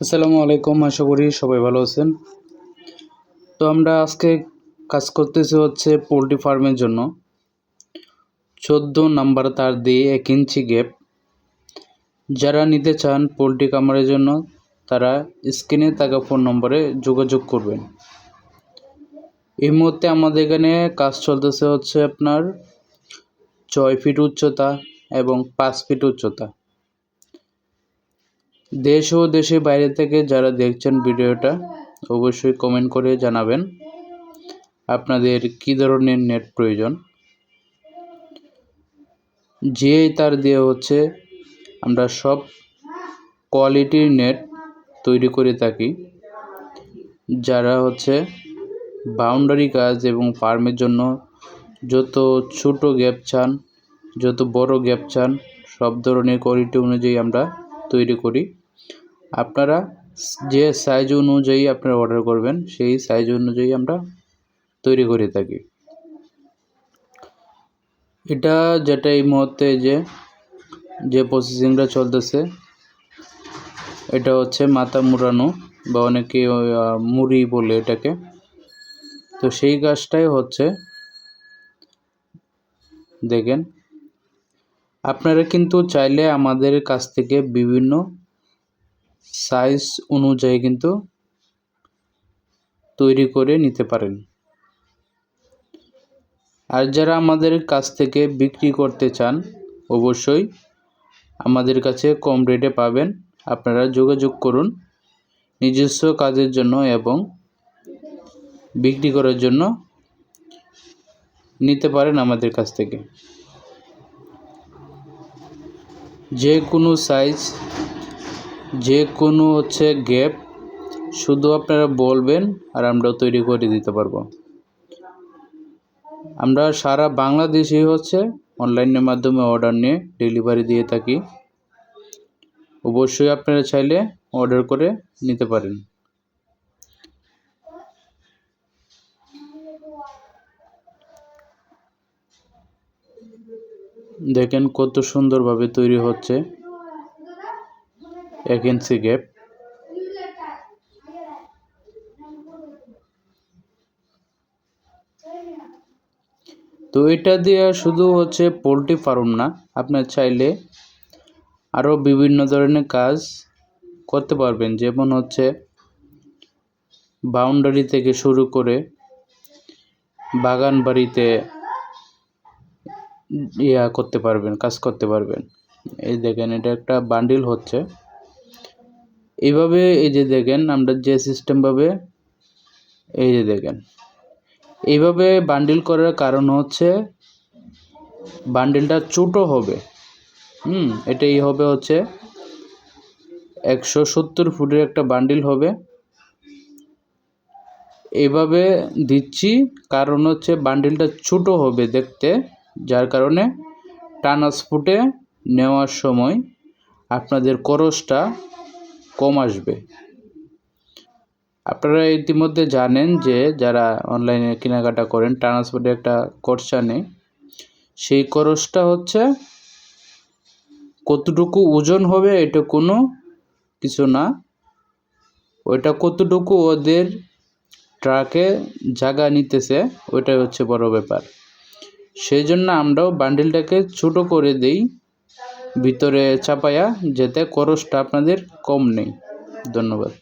আসসালামু আলাইকুম, আশা করি সবাই ভালো আছেন। তো আমরা আজকে কাজ করতেছি হচ্ছে পোলট্রি ফার্মের জন্য। চোদ্দ নাম্বার তার দিয়ে এক ইঞ্চি গ্যাপ যারা নিতে চান পোলট্রি কামারের জন্য, তারা স্ক্রিনে থাকা ফোন নম্বরে যোগাযোগ করবেন। এই মুহূর্তে আমাদের এখানে কাজ চলতেছে হচ্ছে আপনার ছয় ফিট উচ্চতা এবং পাঁচ ফিট উচ্চতা। দেশ ও দেশের বাইরে থেকে যারা দেখছেন ভিডিওটা, অবশ্যই কমেন্ট করে জানাবেন। আপনাদের কি ধরনের নেট প্রয়োজন? যে তার দিয়ে হচ্ছে, আমরা সব কোয়ালিটির নেট তৈরি করে থাকি। যারা হচ্ছে বাউন্ডারি কাজ এবং ফার্মের জন্য যত ছোট গ্যাপ চান, যত বড় গ্যাপ চান, সব ধরনের কোয়ালিটি অনুযায়ী আমরা তৈরি করি। আপনারা যে সাইজ অনুযায়ী আপনারা অর্ডার করবেন, সেই সাইজ অনুযায়ী আমরা তৈরি করে থাকি। এটা যেটা এই মুহূর্তে যে যে প্রসেসিংটা চলতেছে, এটা হচ্ছে মাথা মুড়ানো বা অনেকে মুড়ি বলে এটাকে। তো সেই গাছটাই হচ্ছে, দেখেন আপনারা কিন্তু চাইলে আমাদের কাছ থেকে বিভিন্ন সাইজ অনুযায়ী কিন্তু তৈরি করে নিতে পারেন। আর যারা আমাদের কাছ থেকে বিক্রি করতে চান, অবশ্যই আমাদের কাছে কম রেটে পাবেন। আপনারা যোগাযোগ করুন নিজস্ব কাজের জন্য এবং বিক্রি করার জন্য নিতে পারেন আমাদের কাছ থেকে। যে কোনো সাইজ যে কোনো হচ্ছে গ্যাপ শুধু আপনারা বলবেন আর আমরা তৈরি করে দিতে পারব। আমরা সারা বাংলাদেশেই হচ্ছে অনলাইনের মাধ্যমে অর্ডার নিয়ে ডেলিভারি দিয়ে থাকি। অবশ্যই আপনারা চাইলে অর্ডার করে নিতে পারেন। দেখেন কত সুন্দরভাবে তৈরি হচ্ছে। এক ইঞ্চি গ্যাপ তো এটা দিয়ে শুধু হচ্ছে পোলট্রি ফার্ম না আপনার চাইলে আরও বিভিন্ন ধরনের কাজ করতে পারবেন। যেমন হচ্ছে বাউন্ডারি থেকে শুরু করে বাগান বাড়িতে ইয়া করতে পারবেন, কাজ করতে পারবেন। এই দেখেন, এটা একটা বান্ডিল হচ্ছে। এইভাবে এই যে দেখেন, আমরা যে সিস্টেমভাবে এই যে দেখেন, এইভাবে বান্ডিল করার কারণ হচ্ছে বান্ডিলটা ছোটো হবে। হুম, এটাই হবে হচ্ছে একশো সত্তর ফুটের একটা বান্ডিল হবে। এভাবে দিচ্ছি, কারণ হচ্ছে বান্ডিলটা ছোটো হবে দেখতে। যার কারণে ট্রান্সপোর্টে নেওয়ার সময় আপনাদের খরচটা কম আসবে। আপনারা ইতিমধ্যে জানেন যে যারা অনলাইনে কেনাকাটা করেন, ট্রান্সপোর্টে একটা খরচা নেই। সেই খরচটা হচ্ছে কতটুকু ওজন হবে এটা কোনো কিছু না। ওইটা কতটুকু ওদের ট্রাকে জায়গা নিতেছে, ওইটাই হচ্ছে বড় ব্যাপার। সেই জন্য আমরাও বান্ডিলটাকে ছোট করে দেই, ভিতরে চাপায়া, যাতে খরচটা আপনাদের কম নেই। ধন্যবাদ।